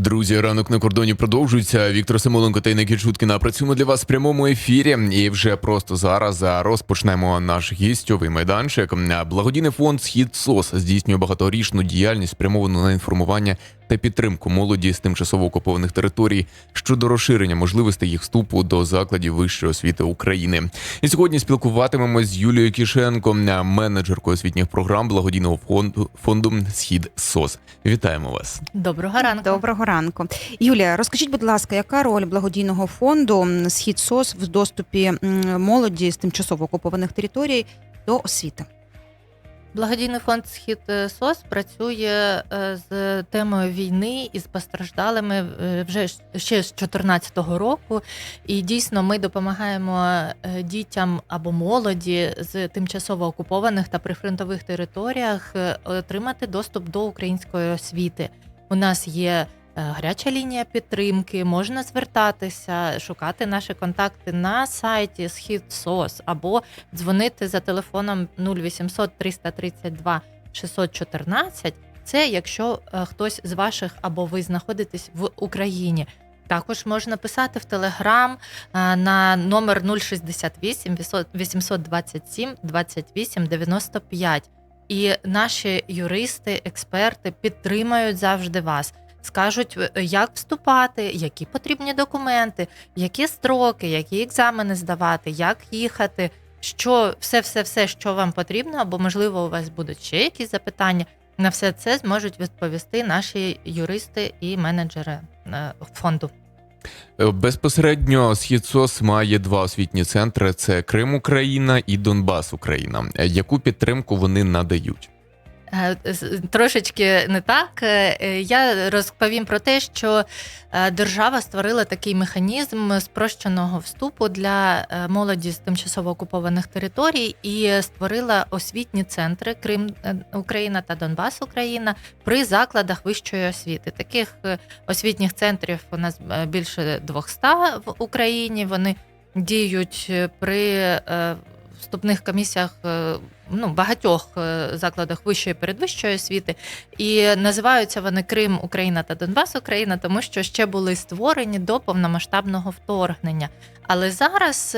Друзі, ранок на кордоні продовжується. Віктор Самоленко та Інна Чуткіна. працюємо для вас в прямому ефірі. І вже просто зараз розпочнемо наш гістьовий майданчик. Благодійний фонд Схід СОС здійснює багаторічну діяльність, спрямовану на інформування та підтримку молоді з тимчасово окупованих територій щодо розширення можливостей їх вступу до закладів вищої освіти України. І сьогодні спілкуватимемось з Юлією Кішенко, менеджеркою освітніх програм благодійного фонду фонду Схід СОС. Вітаємо вас. Доброго ранку. Доброго ранку, Юлія. Розкажіть, будь ласка, яка роль благодійного фонду Схід СОС в доступі молоді з тимчасово окупованих територій до освіти? Благодійний фонд Схід е, СОС працює е, з темою війни і з постраждалими е, вже ще з 2014 року. І дійсно ми допомагаємо дітям або молоді з тимчасово окупованих та прифронтових територіях отримати доступ до української освіти. У нас є гаряча лінія підтримки, можна звертатися, шукати наші контакти на сайті Схід СОС або дзвонити за телефоном 0800 332 614. Це якщо е, хтось з ваших або ви знаходитесь в Україні. Також можна писати в Телеграм е, на номер 068 827 28 95. І наші юристи, експерти підтримають завжди вас. Скажуть, е, як вступати, які потрібні документи, які строки, які екзамени здавати, як їхати, що все, все, все, що вам потрібно, або можливо, у вас будуть ще якісь запитання. На все це зможуть відповісти наші юристи і менеджери е, фонду. Е, Безпосередньо Схід СОС має два освітні центри: це Крим Україна і Донбас Україна. Яку підтримку вони надають? Е, Трошечки не так. Е, е, Я розповім про те, що держава створила такий механізм спрощеного вступу для молоді з тимчасово окупованих територій і створила освітні центри Крим Україна та Донбас Україна при закладах вищої освіти. Таких освітніх центрів у нас більше 200 в Україні. Вони діють при вступних комісіях е, ну, багатьох е, закладах вищої передвищої освіти. І називаються вони Крим, Україна та Донбас Україна, тому що ще були створені до повномасштабного вторгнення. Але зараз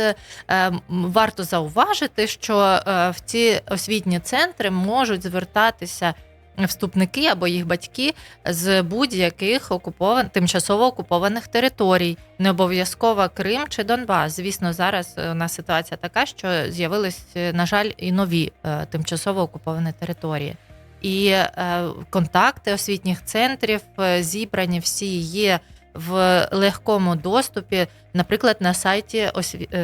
е, варто зауважити, що в ці освітні центри можуть звертатися вступники або їх батьки з будь-яких окупован... тимчасово окупованих територій, не обов'язково Крим чи Донбас. Звісно, зараз е, у нас ситуація така, що з'явились, е, на жаль, і нові е, тимчасово окуповані території. І контакти освітніх центрів зібрані всі є в легкому доступі, наприклад, на сайті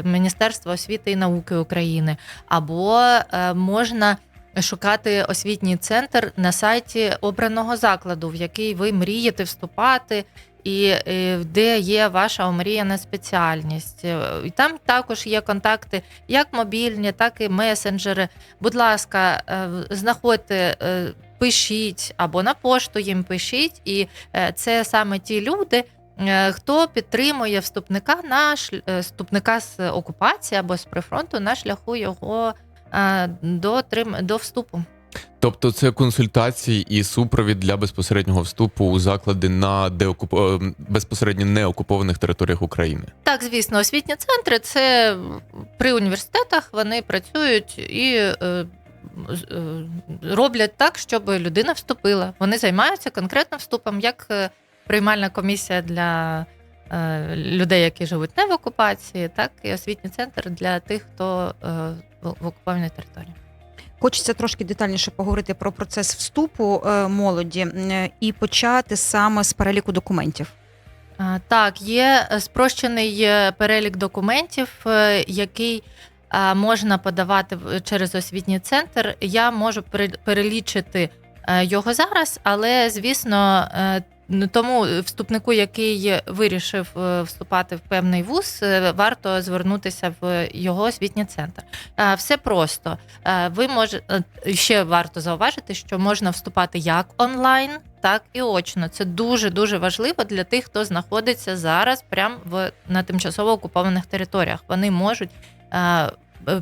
Міністерства освіти і науки України, або можна шукати освітній центр на сайті обраного закладу, в який ви мрієте вступати. І е, де є ваша омріяна спеціальність, Е, і там також є контакти, як мобільні, так і месенджери. Будь ласка, е, знаходьте, пишіть або на пошту їм пишіть, і це саме ті люди, хто підтримує вступника на вступника з окупації або з прифронту на шляху його до, трим- до вступу. Тобто це консультації і супровід для безпосереднього вступу у заклади на деокуп... е, безпосередньо неокупованих територіях України. Так, звісно, освітні центри це при університетах вони працюють і е, е, роблять так, щоб людина вступила. Вони займаються конкретно вступом, як приймальна комісія для людей, які живуть не в окупації, так і освітній центр для тих, хто е, в окупованій території. Хочеться трошки детальніше поговорити про процес вступу е, молоді і почати саме з переліку документів. Так, є е, спрощений е, перелік документів, е, який можна подавати через освітній центр. Я можу пере- перелічити е, його зараз, але звісно, е, тому вступнику, який вирішив е, вступати в певний вуз, е, варто звернутися в його освітній центр. Е, Все просто. Ви можете ще варто зауважити, що можна вступати як онлайн, так і очно. Це дуже дуже важливо для тих, хто знаходиться зараз прямо в на тимчасово окупованих територіях. Вони можуть.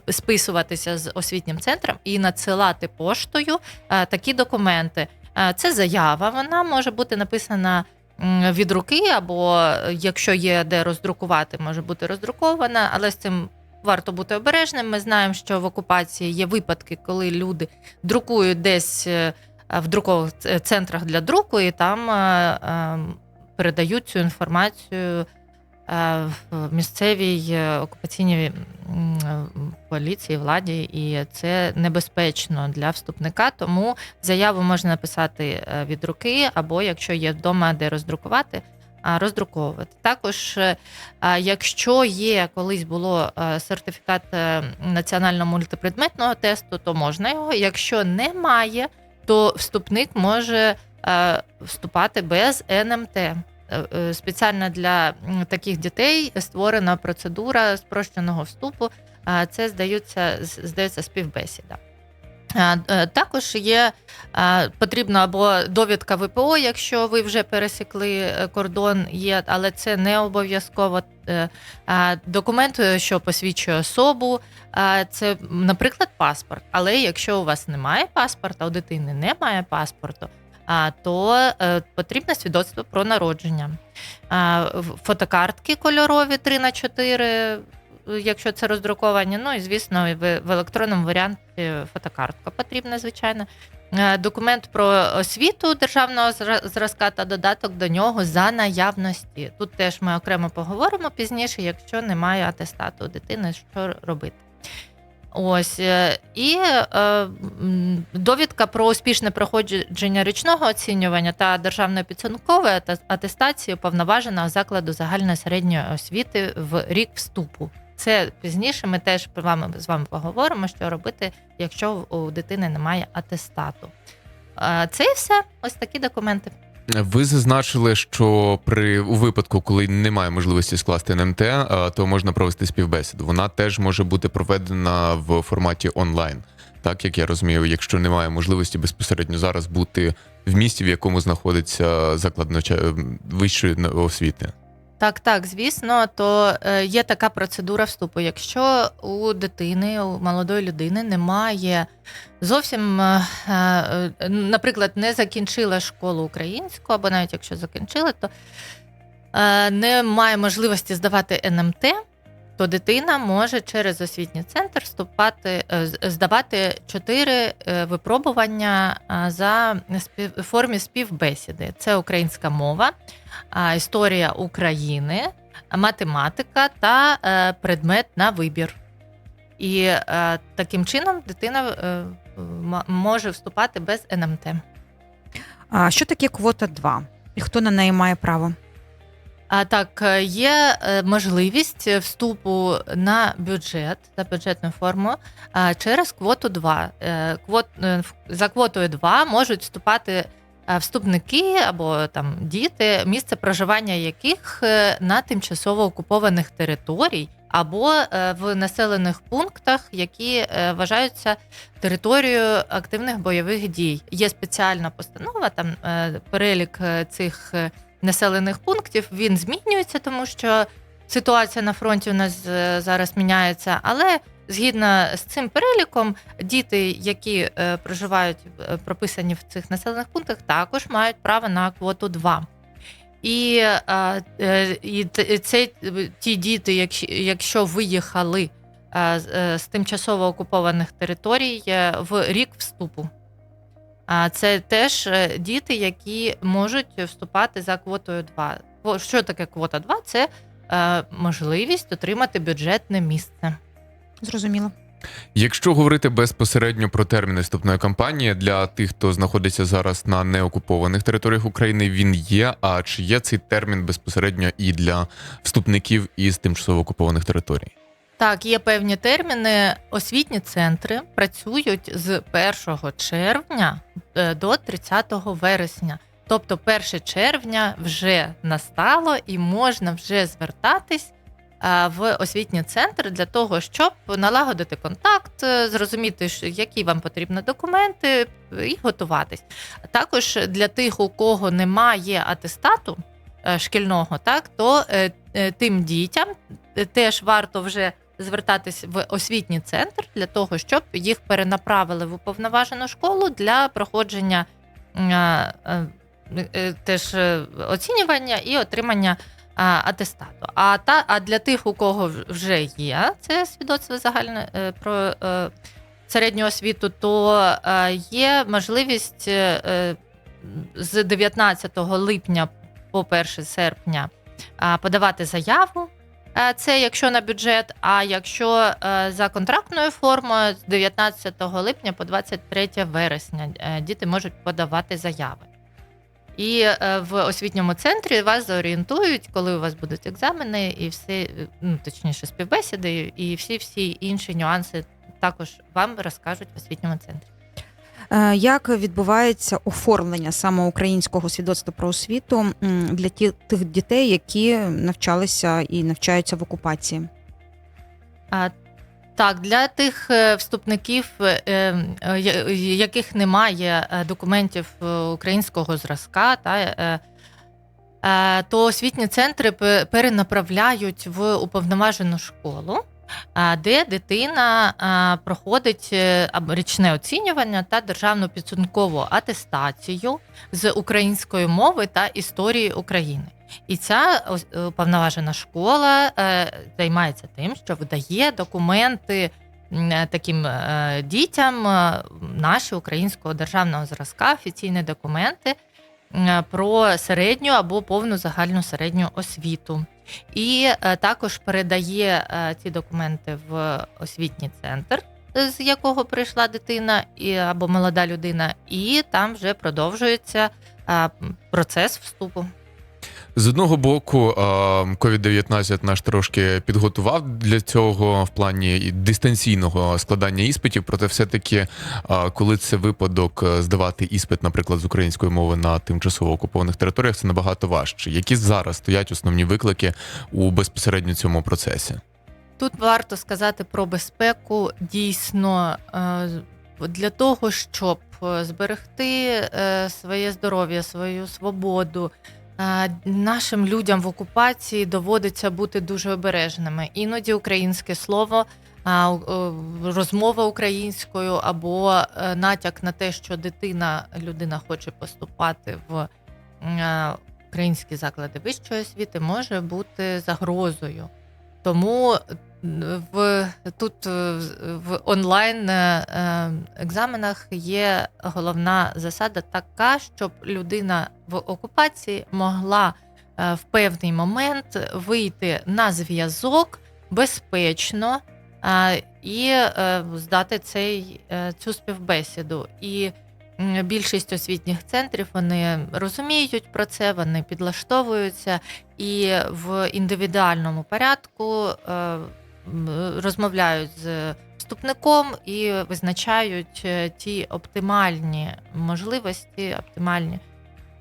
Списуватися з освітнім центром і надсилати поштою е, такі документи. Е, Це заява. Вона може бути написана від руки, або е, якщо є де роздрукувати, може бути роздрукована, але з цим варто бути обережним. Ми знаємо, що в окупації є випадки, коли люди друкують десь е, в друкових центрах для друку, і там е, е, передають цю інформацію місцевій е, окупаційній м, е, поліції, владі, і це небезпечно для вступника. Тому заяву можна написати е, від руки, або якщо є вдома де роздрукувати. Роздруковувати також, е, якщо є колись було е, сертифікат е, національного мультипредметного тесту, то можна його. Якщо немає, то вступник може е, вступати без НМТ. Е, е, Спеціально для таких дітей створена процедура спрощеного вступу. Це здаються, здається, співбесіда. Е, Також є потрібна або довідка ВПО, якщо ви вже пересікли кордон, є, але це не обов'язково. Документ, що посвідчує особу, це, наприклад, паспорт. Але якщо у вас немає паспорта, у дитини немає паспорту, то е, потрібне свідоцтво про народження. Фотокартки кольорові 3 на 4 якщо це роздруковані. Ну і звісно, в, в електронному варіанті фотокартка потрібна, звичайно. Е, Документ про освіту державного зразка та додаток до нього за наявності. Тут теж ми окремо поговоримо пізніше, якщо немає атестату дитини, що робити. Ось е, і е, довідка про успішне проходження річного оцінювання та державної підсумкової атестації уповноваженого закладу загальної середньої освіти в рік вступу. Це пізніше. Ми теж вами з вами поговоримо, що робити, якщо у дитини немає атестату. Е, Це і все. Ось такі документи. Ви зазначили, що при у випадку, коли немає можливості скласти НМТ, то можна провести співбесіду. Вона теж може бути проведена в форматі онлайн. Так як я розумію, якщо немає можливості безпосередньо зараз бути в місті, в якому знаходиться заклад вищої освіти. Так, так, звісно, то е, є така процедура вступу. Якщо у дитини, у молодої людини немає зовсім, е, е, наприклад, не закінчила школу українську, або навіть якщо закінчила, то е, немає можливості здавати НМТ, то дитина може через освітній центр вступати, е, здавати чотири е, випробування за формі співбесіди. Це українська мова історія України, математика та е, предмет на вибір. І таким чином дитина може вступати без НМТ. А що таке квота 2? І хто на неї має право? А так, е, є е, можливість вступу на бюджет за бюджетну форму через квоту 2. Е, Квот, е, за квотою 2 можуть вступати е, вступники або там діти, місце проживання яких е, на тимчасово окупованих територій або е, в населених пунктах, які е, вважаються територією активних бойових дій. Є спеціальна постанова, там е, перелік е, цих. е, населених пунктів. Він змінюється, тому що ситуація на фронті у нас е, зараз міняється. Але згідно з цим переліком, діти, які е, проживають е, прописані в цих населених пунктах, також мають право на квоту 2. І, і це ті діти, якщо, виїхали з- тимчасово окупованих територій в рік вступу. А це теж е, діти, які можуть вступати за квотою 2. Що таке квота 2? Це е, можливість отримати бюджетне місце. Зрозуміло. Якщо говорити безпосередньо про терміни вступної кампанії для тих, хто знаходиться зараз на неокупованих територіях України, він є. А чи є цей термін безпосередньо і для вступників із тимчасово окупованих територій? Так, є певні терміни. Освітні центри працюють з 1 червня е, до 30 вересня. Тобто 1 червня вже настало і можна вже звертатись е, в освітній центр для того, щоб налагодити контакт, е, зрозуміти, які вам потрібні документи, і готуватись. Також для тих, у кого немає атестату шкільного, так то тим дітям теж варто вже звертатись в освітній центр для того, щоб їх перенаправили в уповноважену школу для проходження е, е, теж е, оцінювання і отримання атестату. А та а для тих, у кого вже є це свідоцтво загальне про середню освіту, то є можливість з 19 липня по 1 серпня подавати заяву. Е, Це якщо на бюджет, а якщо е, за контрактною формою з 19 липня по 23 вересня е, діти можуть подавати заяви. І в освітньому центрі вас зорієнтують, коли у вас будуть екзамени, і все, ну точніше, співбесіди, і всі всі інші нюанси також вам розкажуть в освітньому центрі. Е, Як відбувається оформлення саме українського свідоцтва про освіту для тих дітей, які навчалися і навчаються в окупації? Так, для тих е, вступників, е, яких немає документів українського зразка, та, то освітні центри пе- перенаправляють в уповноважену школу, де дитина проходить е, річне оцінювання та державну підсумкову атестацію з української мови та історії України. І ця е, уповноважена школа е, займається тим, що видає документи таким дітям наші українського державного зразка, офіційні документи про середню або повну загальну середню освіту. І е, також передає е, ці документи в освітній центр. З якого прийшла дитина або молода людина, і там вже продовжується е, процес вступу. З одного боку, а, COVID-19 наш трошки підготував для цього в плані дистанційного складання іспитів. Проте, все-таки, коли це випадок е, здавати іспит, наприклад, з української мови на тимчасово окупованих територіях, це набагато важче. Які зараз стоять основні виклики у безпосередньо цьому процесі? Тут варто сказати про безпеку дійсно е, для того, щоб е, зберегти своє здоров'я, свою свободу. Нашим людям в окупації доводиться бути дуже обережними. Іноді українське слово, розмова українською або е, натяк на те, що дитина, людина хоче поступати в е, українські заклади вищої освіти, може бути загрозою. Тому в тут е, в онлайн е, е, екзаменах є головна засада така, щоб людина в окупації могла е, в певний момент вийти на зв'язок безпечно е, і е, здати цей, е, цю співбесіду. І більшість освітніх центрів вони розуміють про це, вони підлаштовуються і в індивідуальному порядку е, розмовляють з вступником і визначають е, ті оптимальні можливості, оптимальні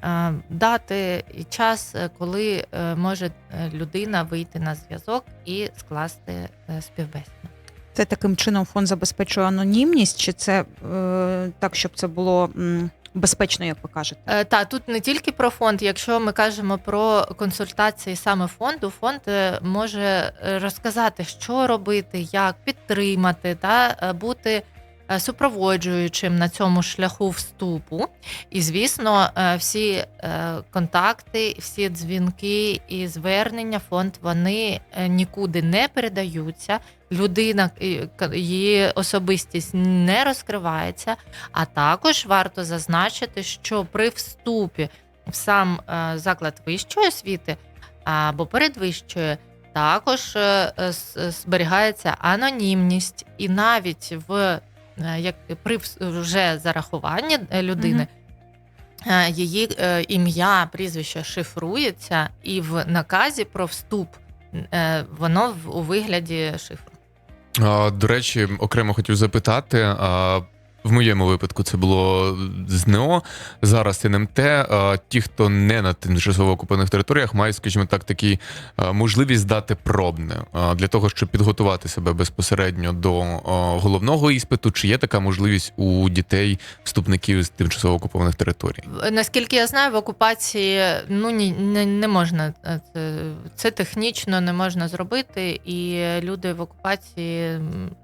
е, дати і час, коли може людина вийти на зв'язок і скласти співбесіду. Це таким чином фонд забезпечує анонімність, чи це е, так, щоб це було м, безпечно, як ви кажете? Е, Та тут не тільки про фонд. Якщо ми кажемо про консультації саме фонду, фонд е, може е, розказати, що робити, як підтримати та е, бути супроводжуючим на цьому шляху вступу. І звісно, е, всі е, контакти, всі дзвінки і звернення фонд вони е, нікуди не передаються. Людина її особистість не розкривається. А також варто зазначити, що при вступі в сам е, заклад вищої освіти або передвищої також е, е, зберігається анонімність, і навіть в е, як при вже зарахуванні е, людини. е, Її е, ім'я, прізвище шифрується, і в наказі про вступ е, воно в- у вигляді шифру. До речі, окремо хотів запитати. В моєму випадку це було з НЕО, зараз НМТ. А, Ті, хто не на тимчасово окупованих територіях, мають, скажімо так, такі можливість дати пробне для того, щоб підготувати себе безпосередньо до головного іспиту. Чи є така можливість у дітей, вступників з тимчасово окупованих територій? Наскільки я знаю, в окупації ну ні, не, не можна е, це, це технічно не можна зробити, і люди в окупації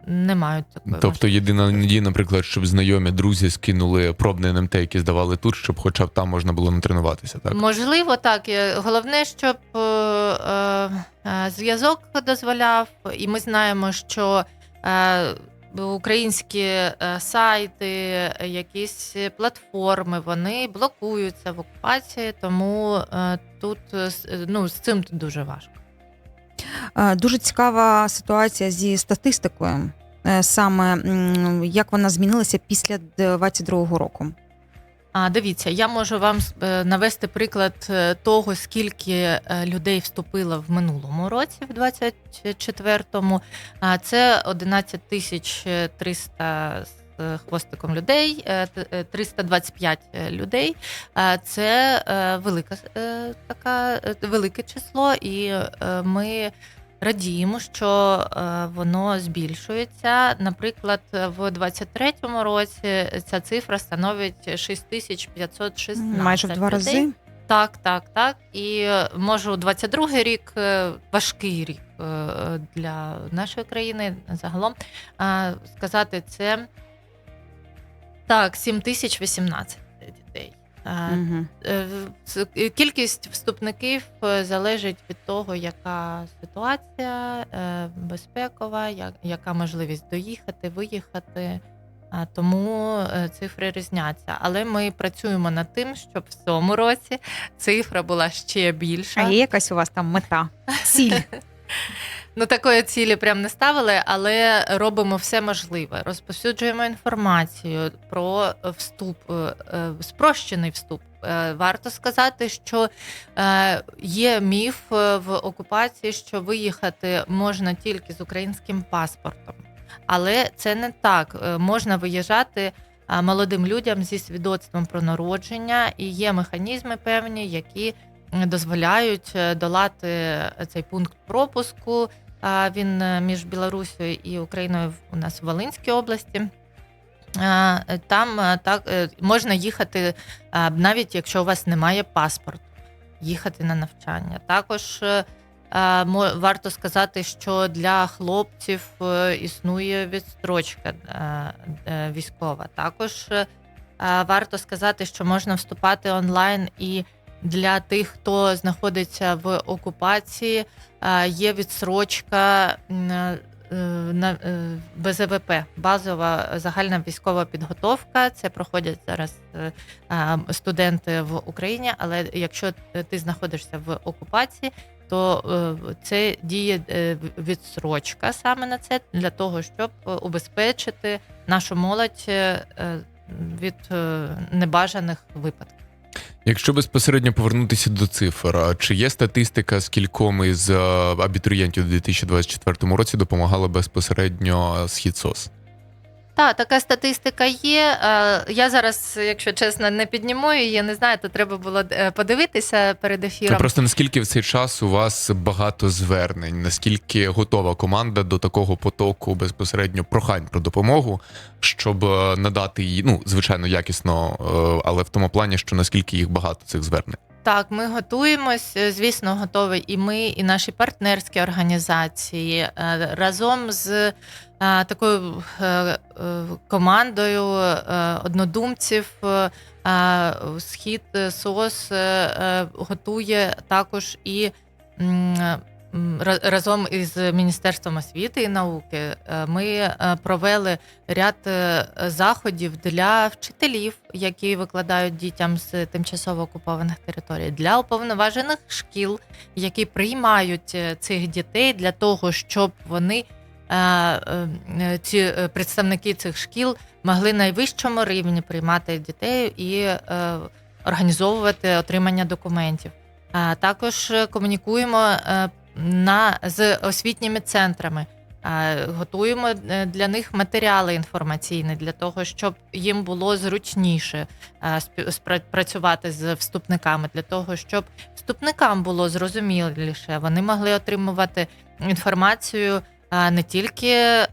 не мають такої Тобто єдина надія, наприклад, щоб знайомі, друзі скинули пробне НМТ, які здавали тут, щоб хоча б там можна було натренуватися, так? Можливо, так. Е, Головне, щоб е, е, е, зв'язок дозволяв, і ми знаємо, що е, українські е, сайти, якісь платформи, вони блокуються в окупації, тому е, тут з- ну, з цим дуже важко. Дуже цікава ситуація зі статистикою. Е, Саме як вона змінилася після 22-го року. А дивіться, я можу вам е, навести приклад е, того, скільки людей вступило в минулому році, в 24-му. А це 11 тисяч 300 з хвостиком людей, е, т- е, 325 людей. А Це велика така велике число, і ми. Радіємо, що е, воно збільшується. Наприклад, в 23-му році ця цифра становить 6516 Майже в два людей. рази. Так, так, так. І е, можу 22-й рік е, важкий рік для нашої країни загалом сказати це так, 7018 е, Кількість вступників е, залежить від того, яка ситуація безпекова, яка можливість доїхати, виїхати. Тому цифри різняться. Але ми працюємо над тим, щоб в цьому році цифра була ще більша. А є якась у вас там мета? Ціль. Ну, такої цілі прям не ставили, але робимо все можливе. Розповсюджуємо інформацію про вступ, е, е, спрощений вступ. Е, Варто сказати, що є міф в окупації, що виїхати можна тільки з українським паспортом. Але це не так. Можна виїжджати молодим людям зі свідоцтвом про народження, і є механізми певні, які дозволяють е, долати цей пункт пропуску. Він е, між Білорусією і Україною у нас в Волинській області. Е, Там так можна їхати навіть якщо у вас немає паспорту, їхати на навчання. Також варто сказати, що для хлопців існує відстрочка військова. Також варто сказати, що можна вступати онлайн і для тих, хто знаходиться в окупації, є відсрочка е, на е, БЗВП, базова загальна військова підготовка. Це проходять зараз е, студенти в Україні. Але якщо ти знаходишся в окупації, то е, це діє е, відсрочка саме на це для того, щоб е, убезпечити нашу молодь е, е, від е, небажаних випадків. Якщо безпосередньо повернутися до цифр, чи є статистика, скільком із абітурієнтів у 2024 році допомагала безпосередньо схід СОС? Так, така статистика є. Е, Я зараз, якщо чесно, не підніму її, не знаю, то треба було е, подивитися перед ефіром. просто наскільки в цей час у вас багато звернень, наскільки готова команда до такого потоку безпосередньо прохань про допомогу, щоб е, надати її, ну звичайно, якісно, але в тому плані, що наскільки їх багато цих звернень. Так, ми готуємось, е, звісно, готові і ми, і наші партнерські організації е, разом з е, такою командою однодумців. Схід СОС готує також і разом із Міністерством освіти і науки. е, Ми е, провели ряд е, заходів для вчителів, які викладають дітям з тимчасово окупованих територій, для уповноважених шкіл, які приймають цих дітей для того, щоб вони. Ці представники цих шкіл могли на найвищому рівні приймати дітей і організовувати отримання документів. А також комунікуємо на з освітніми центрами. Готуємо е, для них матеріали інформаційні для того, щоб їм було зручніше е, працювати з вступниками, для того, щоб вступникам було зрозуміліше. Вони могли отримувати інформацію не тільки е,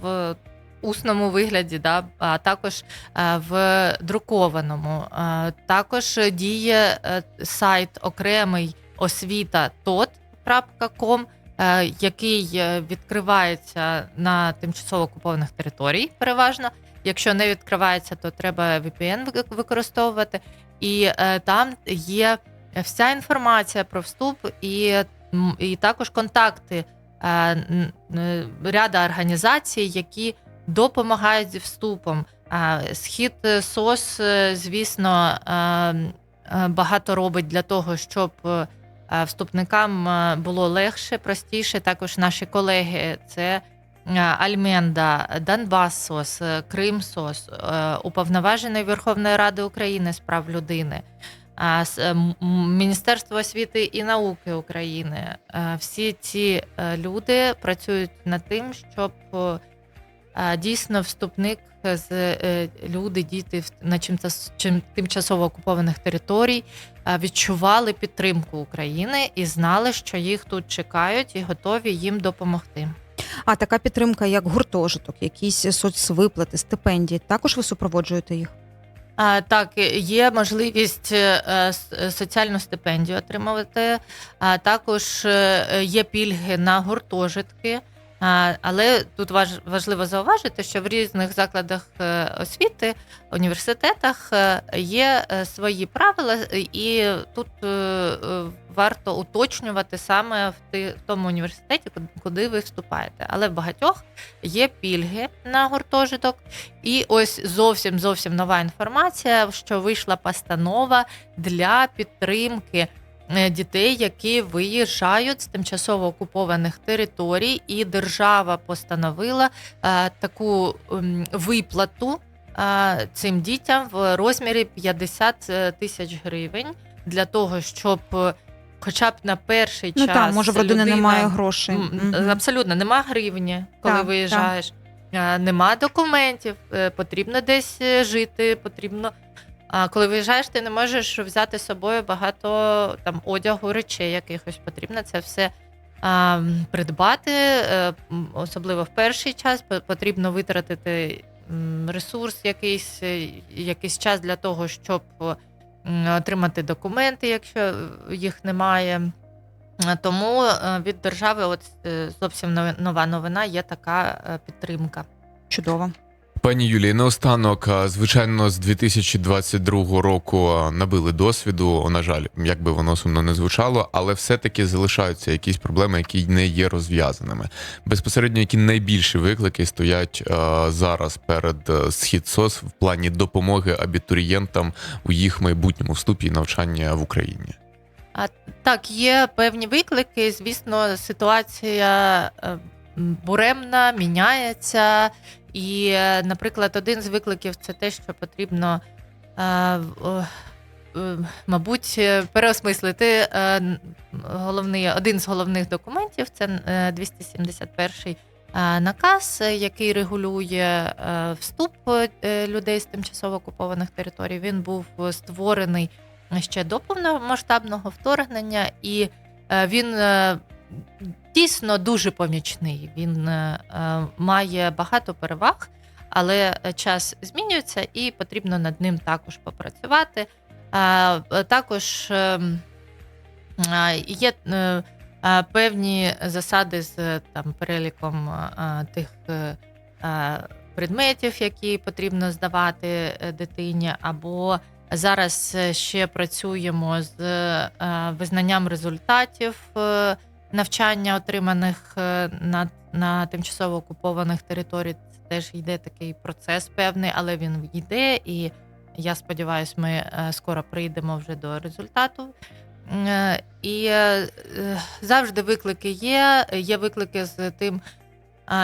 в усному вигляді, да, а також в друкованому. Також діє сайт окремий освіта.tot.com, е, який е, відкривається на тимчасово окупованих територій, переважно, Якщо не відкривається, то треба VPN використовувати. І е, там є вся інформація про вступ і, і також контакти е, е, ряда організацій, які допомагають зі вступом. Схід е, СОС, е, звісно, е, е, багато робить для того, щоб е, е, вступникам було легше, простіше. Також наші колеги це Альменда, Донбас СОС, е, уповноважений Верховної Ради України з прав людини. Міністерство освіти і науки України. Е, Всі ці е, люди працюють над тим, щоб дійсно вступник з е, люди, діти на тимчасово окупованих територій е, відчували підтримку України і знали, що їх тут чекають і готові їм допомогти. А така підтримка, як гуртожиток, якісь соцвиплати, стипендії, також ви супроводжуєте їх? Так, є можливість е, е, соціальну стипендію отримувати. А також е, є пільги на гуртожитки. Але тут важ- важливо зауважити, що в різних закладах е, освіти, університетах е, є е, свої правила, і тут варто уточнювати саме в тому університеті, куди- ви вступаєте. Але в багатьох є пільги на гуртожиток. І ось зовсім зовсім нова інформація, що вийшла постанова для підтримки дітей, які виїжджають з тимчасово окупованих територій, і держава постановила е, таку ем, виплату е, цим дітям в розмірі 50 тисяч гривень для того, щоб е, хоча б на перший Ну час так, може в родини людина- немає грошей. Абсолютно, нема гривні, коли Так, виїжджаєш. А, Нема документів, е, потрібно десь е, жити, потрібно. А коли виїжджаєш, ти не можеш взяти з собою багато там одягу, речей якихось. Потрібно це все а, придбати, е, особливо в перший час. Потрібно витратити ресурс, якийсь, е, якийсь час для того, щоб отримати документи, якщо їх немає. Е, Тому е, від держави, от е, зовсім нова новина, є така е, підтримка. Чудово. Пані Юлії, наостанок, звичайно, з 2022 року набили досвіду. На жаль, як би воно сумно не звучало, але все-таки залишаються якісь проблеми, які не є розв'язаними. Безпосередньо, які найбільші виклики стоять а, зараз перед е, схід СОС в плані допомоги абітурієнтам у їх майбутньому вступі навчання в Україні. Так, є певні виклики. Звісно, ситуація е, буремна, міняється. І, наприклад, один з викликів це те, що потрібно, е, мабуть, переосмислити е, головний, один з головних документів це е, 271 е, наказ, який регулює вступ людей з тимчасово окупованих територій. Він був створений ще до повномасштабного вторгнення, і він дійсно дуже помічний. Він е, е, має багато переваг, але час змінюється і потрібно над ним також попрацювати. Е, Також е, е, є певні засади з там переліком тих предметів, які потрібно здавати дитині, або Зараз ще працюємо з визнанням результатів навчання, отриманих е, на, на тимчасово окупованих територіях. Теж йде такий процес певний, але він йде, і я сподіваюся, ми е, скоро прийдемо вже до результату. Е, І завжди виклики є. Є виклики з тим,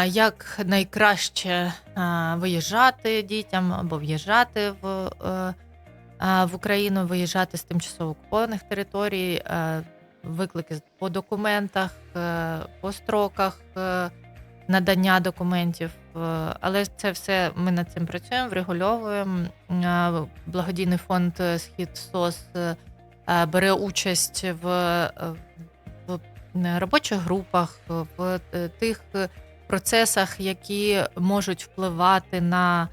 як найкраще виїжджати дітям або в'їжджати в. в Україну виїжджати з тимчасово окупованих територій, виклики по документах, е, по строках е, надання документів. Е, Але це все ми над цим працюємо, врегульовуємо. Благодійний фонд Схід СОС бере участь в, в робочих групах, в тих процесах, які можуть впливати на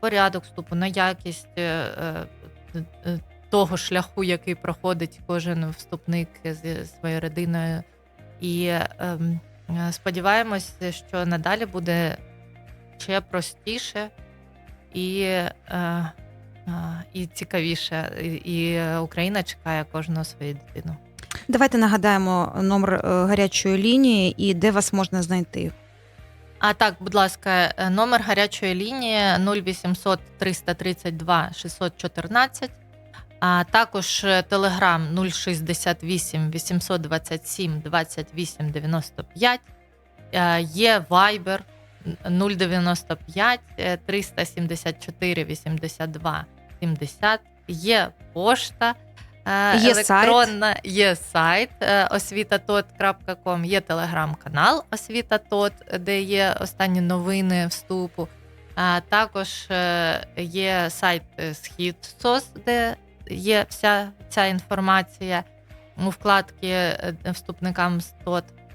порядок вступу, на якість того шляху, який проходить кожен вступник зі своєю родиною. І ем, сподіваємось, що надалі буде ще простіше і, е, е, і цікавіше. І, і Україна чекає кожного свою дитину. Давайте нагадаємо номер е, гарячої лінії і де вас можна знайти. А так, будь ласка, е, номер гарячої лінії 0800 332 614. А також е, телеграм 068 827 28 95. Е, Є Viber 095 е, 374 82 70. Є пошта. Є сайт. електронна, є сайт е, освітатот.ком, є телеграм-канал Освітатот, де є останні новини вступу. Також е, є сайт Схід СОС, де є вся ця інформація у вкладки е, вступникам з.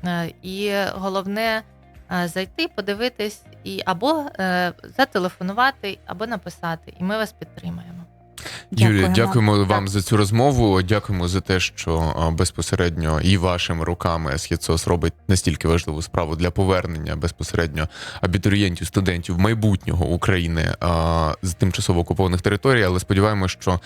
Е, І головне е, зайти, подивитись і або е, зателефонувати, або написати, і ми вас підтримаємо. Юлія, Дякуємо. так. вам за цю розмову. Дякуємо за те, що безпосередньо і вашими руками СХІЦОС робить настільки важливу справу для повернення безпосередньо абітурієнтів, студентів майбутнього України з тимчасово окупованих територій. Але сподіваємося, що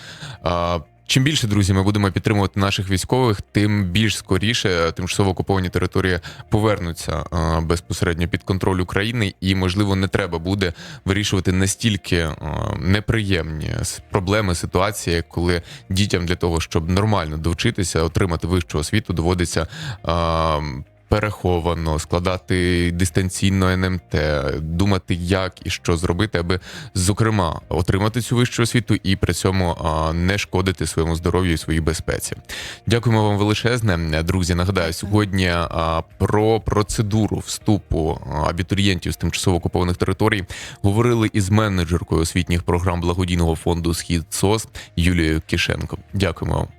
чим більше друзі ми будемо підтримувати наших військових, тим більш скоріше тимчасово окуповані території повернуться а, безпосередньо під контроль України, і можливо не треба буде вирішувати настільки а, неприємні проблеми, ситуації, коли дітям для того, щоб нормально довчитися, отримати вищу освіту, доводиться. Переховано складати дистанційно НМТ, думати, як і що зробити, аби зокрема отримати цю вищу освіту і при цьому не шкодити своєму здоров'ю і своїй безпеці. Дякуємо вам величезне, друзі. Нагадаю, сьогодні про процедуру вступу абітурієнтів з тимчасово окупованих територій говорили із менеджеркою освітніх програм благодійного фонду Схід СОС Юлією Кішенко. Дякуємо вам.